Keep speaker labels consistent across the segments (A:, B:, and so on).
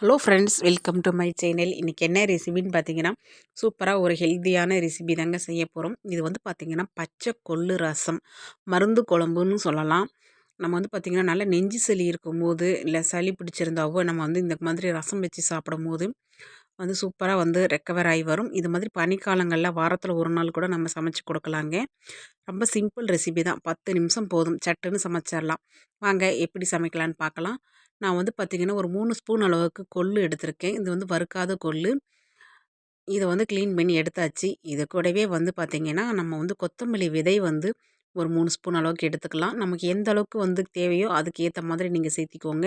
A: Hello friends welcome to my channel இன்றைக்கி என்ன ரெசிபின்னு பார்த்தீங்கன்னா சூப்பராக ஒரு ஹெல்த்தியான ரெசிபி தாங்க செய்ய போகிறோம் இது வந்து பார்த்திங்கன்னா பச்சை கொள்ளு ரசம் மருந்து குழம்புன்னு சொல்லலாம். நம்ம வந்து பார்த்திங்கன்னா நல்லா நெஞ்சு சளி இருக்கும்போது இல்லை சளி பிடிச்சிருந்தாவோ நம்ம வந்து இந்த மாதிரி ரசம் வச்சு சாப்பிடும் போது வந்து சூப்பராக வந்து ரெக்கவர் ஆகி வரும். இது மாதிரி பனிக்காலங்களில் வாரத்தில் ஒரு நாள் கூட நம்ம சமைச்சு கொடுக்கலாங்க. ரொம்ப சிம்பிள் ரெசிபி தான். பத்து நிமிஷம் போதும். சட்டுன்னு சமைச்சிடலாம் வாங்க எப்படி சமைக்கலான்னு பார்க்கலாம். நான் வந்து பார்த்திங்கன்னா ஒரு மூணு ஸ்பூன் அளவுக்கு கொள்ளு எடுத்திருக்கேன். இது வந்து வறுக்காத கொள்ளு. இதை வந்து க்ளீன் பண்ணி எடுத்தாச்சு. இது கூடவே வந்து பார்த்திங்கன்னா நம்ம வந்து கொத்தமல்லி விதை வந்து ஒரு மூணு ஸ்பூன் அளவுக்கு எடுத்துக்கலாம். நமக்கு எந்த அளவுக்கு வந்து தேவையோ அதுக்கு ஏற்ற மாதிரி நீங்கள் சேர்த்திக்கோங்க.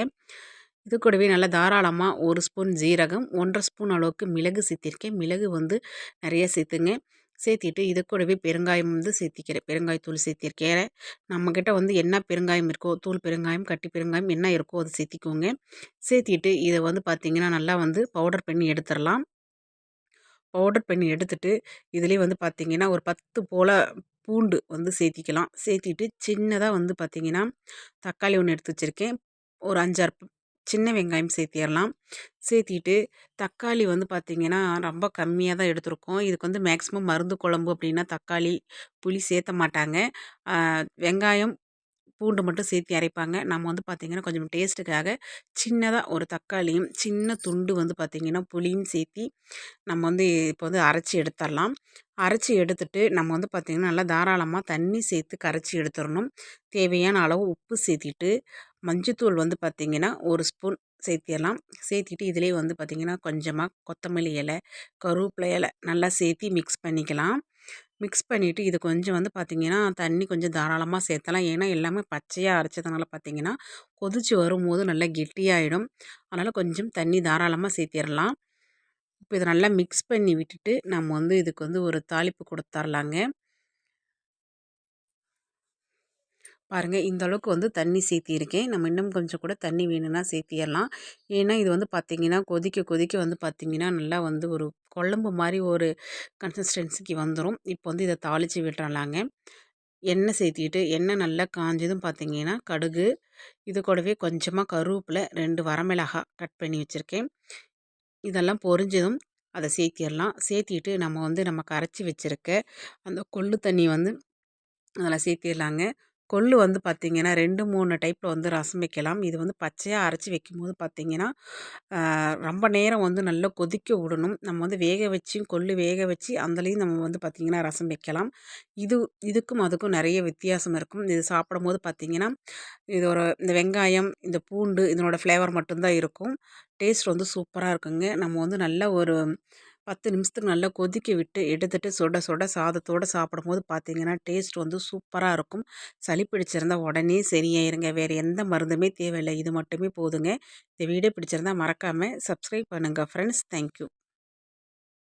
A: இது கூடவே நல்லா தாராளமாக ஒரு ஸ்பூன் ஜீரகம் ஒன்றரை ஸ்பூன் அளவுக்கு மிளகு சேர்த்திருக்கேன். மிளகு வந்து நிறைய சேர்த்துங்க. சேர்த்திட்டு இது கூடவே பெருங்காயம் வந்து சேர்த்திக்கிறேன். பெருங்காயத்தூள் சேர்த்திருக்கேன். நம்மக்கிட்ட வந்து என்ன பெருங்காயம் இருக்கோ தூள் பெருங்காயம் கட்டி பெருங்காயம் என்ன இருக்கோ அதை சேர்த்திக்கோங்க. சேர்த்திட்டு இதை வந்து பார்த்திங்கன்னா நல்லா வந்து பவுடர் பண்ணி எடுத்துடலாம். பவுடர் பண்ணி எடுத்துட்டு இதுலேயே வந்து பார்த்திங்கன்னா ஒரு பத்து போல் பூண்டு வந்து சேர்த்திக்கலாம். சேர்த்திட்டு சின்னதாக வந்து பார்த்திங்கன்னா தக்காளி ஒன்று எடுத்து வச்சுருக்கேன். ஒரு அஞ்சாறு சின்ன வெங்காயம் சேர்த்திடலாம் சேர்த்திட்டு தக்காளி வந்து பார்த்திங்கன்னா ரொம்ப கம்மியாக தான் எடுத்திருக்கோம். இதுக்கு வந்து மேக்ஸிமம் மருந்து குழம்பு அப்படின்னா தக்காளி புளி சேர்த்த மாட்டாங்க. வெங்காயம் பூண்டு மட்டும் சேர்த்து அரைப்பாங்க. நம்ம வந்து பார்த்திங்கன்னா கொஞ்சம் டேஸ்ட்டுக்காக சின்னதாக ஒரு தக்காளியும் சின்ன துண்டு வந்து பார்த்திங்கன்னா புளியும் சேர்த்தி நம்ம வந்து இப்போ வந்து அரைச்சி எடுத்துடலாம் அரைச்சி எடுத்துட்டு நம்ம வந்து பார்த்திங்கன்னா நல்லா தாராளமாக தண்ணி சேர்த்து கரைச்சி எடுத்துடணும் தேவையான அளவு உப்பு சேர்த்திட்டு மஞ்சத்தூள் வந்து பார்த்திங்கன்னா ஒரு ஸ்பூன் சேர்த்திடலாம். சேர்த்திட்டு இதிலே வந்து பார்த்திங்கன்னா கொஞ்சமாக கொத்தமல்லி இலை கருவேப்பிலை இலை நல்லா சேர்த்தி மிக்ஸ் பண்ணிக்கலாம். மிக்ஸ் பண்ணிவிட்டு இது கொஞ்சம் வந்து பார்த்திங்கன்னா தண்ணி கொஞ்சம் தாராளமாக சேர்த்தலாம். ஏன்னா எல்லாமே பச்சையாக அரைச்சதுனால பார்த்திங்கன்னா கொதித்து வரும்போது நல்லா கெட்டியாகிடும் அதனால் கொஞ்சம் தண்ணி தாராளமாக சேர்த்திடலாம். இப்போ இதை நல்லா மிக்ஸ் பண்ணி விட்டுட்டு நம்ம வந்து இதுக்கு வந்து ஒரு தாளிப்பு கொடுத்துர்லாங்க. பாருங்கள் இந்த அளவுக்கு வந்து தண்ணி சேர்த்திருக்கேன் நம்ம இன்னும் கொஞ்சம் கூட தண்ணி வேணும்னா சேர்த்திடலாம் ஏன்னா இது வந்து பார்த்திங்கன்னா கொதிக்க கொதிக்க வந்து பார்த்திங்கன்னா நல்லா வந்து ஒரு குழம்பு மாதிரி ஒரு கன்சிஸ்டன்சிக்கு வந்துடும் இப்போ வந்து இதை தாளித்து விட்டுறலாங்க. எண்ணெய் சேர்த்திட்டு எண்ணெய் நல்லா காஞ்சதும் பார்த்திங்கன்னா கடுகு இது கூடவே கொஞ்சமாக கருவேப்பில் ரெண்டு வரமிளகா கட் பண்ணி வச்சுருக்கேன். இதெல்லாம் பொரிஞ்சதும் அதை சேர்த்திடலாம் சேர்த்திட்டு நம்ம வந்து நம்ம கரைச்சி வச்சுருக்க அந்த கொள்ளு தண்ணி வந்து அதில் சேர்த்திடலாங்க கொள்ளு வந்து பார்த்திங்கன்னா ரெண்டு மூணு டைப்பில் வந்து ரசம் வைக்கலாம். இது வந்து பச்சையாக அரைச்சி வைக்கும்போது பார்த்திங்கன்னா ரொம்ப நேரம் வந்து நல்லா கொதிக்க விடணும். நம்ம வந்து வேக வச்சு கொள்ளு வேக வச்சு அந்தலேயும் நம்ம வந்து பார்த்திங்கன்னா ரசம் வைக்கலாம். இது இதுக்கும் அதுக்கும் நிறைய வித்தியாசம் இருக்கும். இது சாப்பிடும்போது பார்த்திங்கன்னா இது ஒரு இந்த வெங்காயம் இந்த பூண்டு இதனோட ஃப்ளேவர் மட்டும்தான் இருக்கும். டேஸ்ட் வந்து சூப்பராக இருக்குங்க. நம்ம வந்து நல்ல ஒரு பத்து நிமிஷத்துக்கு நல்லா கொதிக்க விட்டு எடுத்துட்டு சுட சுட சாதத்தோடு சாப்பிடும்போது பார்த்தீங்கன்னா டேஸ்ட் வந்து சூப்பராக இருக்கும். சளி பிடிச்சிருந்தா உடனே சரியாயிருங்க. வேறு எந்த மருந்துமே தேவையில்லை. இது மட்டுமே போதுங்க. இந்த வீடியோ பிடிச்சிருந்தா மறக்காமல் சப்ஸ்கிரைப் பண்ணுங்கள் ஃப்ரெண்ட்ஸ் தேங்க்யூ